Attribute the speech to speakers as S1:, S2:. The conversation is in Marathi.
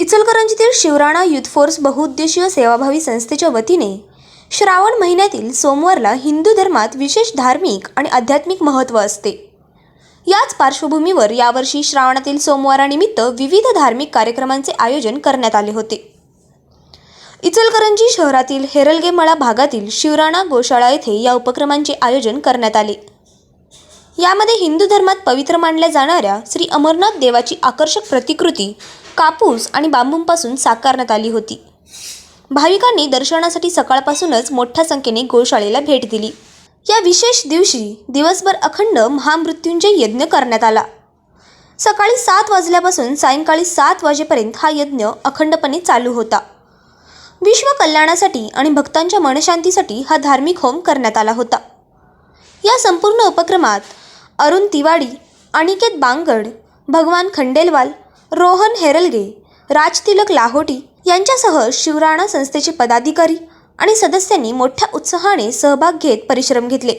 S1: इचलकरंजीतील शिवराणा युथ फोर्स बहुउद्देशीय सेवाभावी संस्थेच्या वतीने श्रावण महिन्यातील सोमवारला हिंदू धर्मात विशेष धार्मिक आणि आध्यात्मिक महत्त्व असते. याच पार्श्वभूमीवर यावर्षी श्रावणातील सोमवारानिमित्त विविध धार्मिक कार्यक्रमांचे आयोजन करण्यात आले होते. इचलकरंजी शहरातील हेरलगेमळा भागातील शिवराणा गोशाळा येथे या उपक्रमांचे आयोजन करण्यात आले. यामध्ये हिंदू धर्मात पवित्र मानल्या जाणाऱ्या श्री अमरनाथ देवाची आकर्षक प्रतिकृती कापूस आणि बांबूंपासून साकारण्यात आली होती. भाविकांनी दर्शनासाठी सकाळपासूनच मोठ्या संख्येने गोशाळेला भेट दिली. या विशेष दिवशी दिवसभर अखंड महामृत्युंजय यज्ञ करण्यात आला. सकाळी सात वाजल्यापासून सायंकाळी सात वाजेपर्यंत हा यज्ञ अखंडपणे चालू होता. विश्व कल्याणासाठी आणि भक्तांच्या मनशांतीसाठी हा धार्मिक होम करण्यात आला होता. या संपूर्ण उपक्रमात अरुण तिवाडी अनिकेत बांगड भगवान खंडेलवाल रोहन हेरलगे राजतिलक लाहोटी यांच्यासह शिवराणा संस्थेचे पदाधिकारी आणि सदस्यांनी मोठ्या उत्साहाने सहभाग घेत परिश्रम घेतले.